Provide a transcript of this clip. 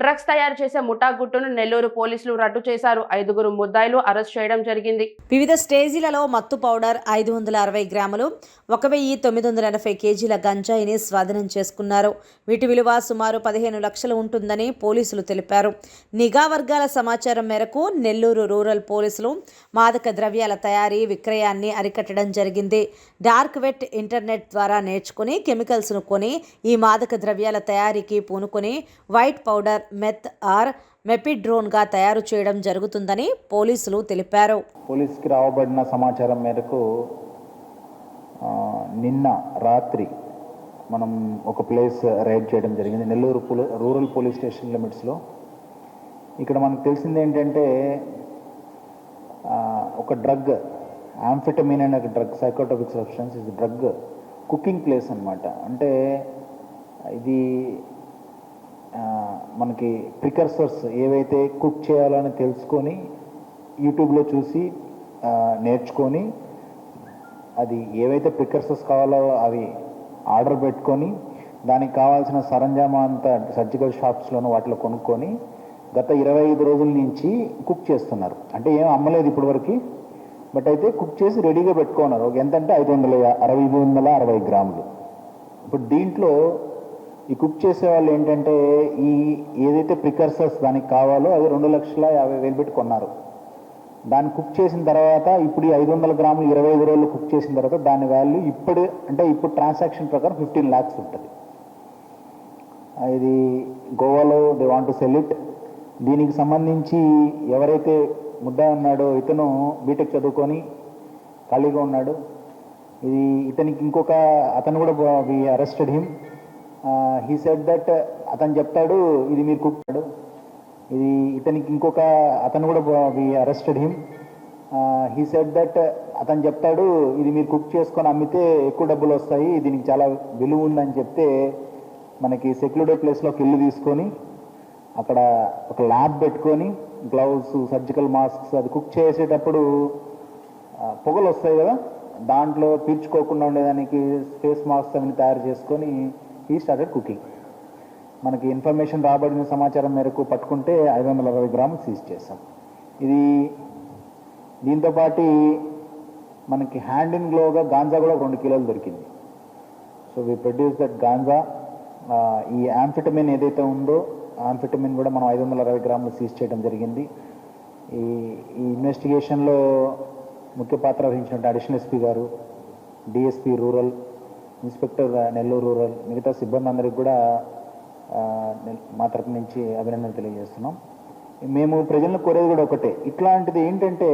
Drugs తయారు చేసే ముఠా గుట్టును నెల్లూరు పోలీసులు రట్టు చేశారు. ఐదుగురు ముద్దాయిలు అరెస్ట్ చేయడం జరిగింది. వివిధ స్టేజీలలో మత్తు పౌడర్ ఐదు వందల అరవై గ్రాములు ఒక వెయ్యి తొమ్మిది వందల ఎనభై కేజీల గంజాయిని స్వాధీనం చేసుకున్నారు. వీటి విలువ సుమారు పదిహేను లక్షలు ఉంటుందని పోలీసులు తెలిపారు. నిఘా వర్గాల సమాచారం మేరకు నెల్లూరు రూరల్ పోలీసులు మాదక ద్రవ్యాల తయారీ విక్రయాన్ని అరికట్టడం జరిగింది. డార్క్ వెట్ ఇంటర్నెట్ ద్వారా నేర్చుకుని కెమికల్స్ను కొని ఈ మాదక ద్రవ్యాల తయారీకి పూనుకొని వైట్ పౌడర్ మెత్ ఆర్ మెపిడ్రోన్గా తయారు చేయడం జరుగుతుందని పోలీసులు తెలిపారు. పోలీస్కి రావబడిన సమాచారం మేరకు నిన్న రాత్రి మనం ఒక ప్లేస్ రైడ్ చేయడం జరిగింది. నెల్లూరు పోలీ రూరల్ పోలీస్ స్టేషన్ లిమిట్స్లో. ఇక్కడ మనకు తెలిసింది ఏంటంటే ఒక డ్రగ్ ఆంఫిటమిన్ అనే ఒక డ్రగ్ సైకోటోపిక్ సబ్స్టెన్స్ ఇది డ్రగ్ కుకింగ్ ప్లేస్ అనమాట అంటే ఇది మనకి ప్రికర్సర్స్ ఏవైతే కుక్ చేయాలని తెలుసుకొని యూట్యూబ్లో చూసి నేర్చుకొని అది ఏవైతే ప్రికర్సర్స్ కావాలో అవి ఆర్డర్ పెట్టుకొని దానికి కావాల్సిన సరంజామా అంతా సర్జికల్ షాప్స్లోనూ వాటిలో కొనుక్కొని గత ఇరవై ఐదు రోజుల నుంచి కుక్ చేస్తున్నారు. అంటే ఏం అమ్మలేదు ఇప్పటివరకు. బట్ అయితే కుక్ చేసి రెడీగా పెట్టుకున్నారు. ఎంతంటే ఐదు వందల అరవై ఐదు వందల అరవై గ్రాములు. ఇప్పుడు దీంట్లో ఈ కుక్ చేసే వాళ్ళు ఏంటంటే ఈ ఏదైతే ప్రికర్సర్స్ దానికి కావాలో అది రెండు లక్షల యాభై వేలు పెట్టి కొన్నారు. దాన్ని కుక్ చేసిన తర్వాత ఇప్పుడు ఈ ఐదు వందల గ్రాములు ఇరవై ఐదు రోజులు కుక్ చేసిన తర్వాత దాని వాల్యూ ఇప్పుడు అంటే ఇప్పుడు ట్రాన్సాక్షన్ ప్రకారం ఫిఫ్టీన్ ల్యాక్స్ ఉంటుంది. ఇది గోవాలో they want to sell it దీనికి సంబంధించి ఎవరైతే ముద్ద ఉన్నాడో ఇతను బీటెక్ చదువుకొని ఖాళీగా ఉన్నాడు. ఇది ఇతనికి ఇంకొక అతను కూడా we arrested him he said that అతను చెప్తాడు ఇది మీరు కుక్కాడు ఇది ఇతనికి ఇంకొక అతను కూడా we arrested him he said that అతను చెప్తాడు ఇది మీరు కుక్ చేసుకొని అమ్మితే ఎక్కువ డబ్బులు వస్తాయి దీనికి చాలా విలువ ఉందని చెప్తే మనకి సెక్యూర్డ్ ప్లేస్లో ఒక ఇల్లు తీసుకొని అక్కడ ఒక ల్యాబ్ పెట్టుకొని గ్లౌస్ సర్జికల్ మాస్క్స్ అది కుక్ చేసేటప్పుడు పొగలు వస్తాయి కదా దాంట్లో పీల్చుకోకుండా ఉండేదానికి ఫేస్ మాస్క్ అవన్నీ తయారు చేసుకొని హీ స్టార్టెడ్ కుకింగ్ మనకి ఇన్ఫర్మేషన్ రాబడిన సమాచారం మేరకు పట్టుకుంటే ఐదు వందల అరవై గ్రాములు సీజ్ చేస్తాం. ఇది దీంతోపాటు మనకి హ్యాండ్ ఇన్ గ్లోగా గాంజా కూడా రెండు కిలోలు దొరికింది. So we produce that ganja. ఈ యాంఫిటమిన్ ఏదైతే ఉందో యాంఫిటమిన్ కూడా మనం ఐదు వందల అరవై గ్రాములు సీజ్ చేయడం జరిగింది. ఈ ఈ ఇన్వెస్టిగేషన్లో ముఖ్య పాత్ర వహించిన అడిషనల్ ఎస్పీ గారు DSP rural inspector Nellore rural మిగతా సిబ్బంది అందరికి కూడా మా తరపు నుంచి అభినందన తెలియజేస్తున్నాం. మేము ప్రజలను కోరేది కూడా ఒకటే. ఇట్లాంటిది ఏంటంటే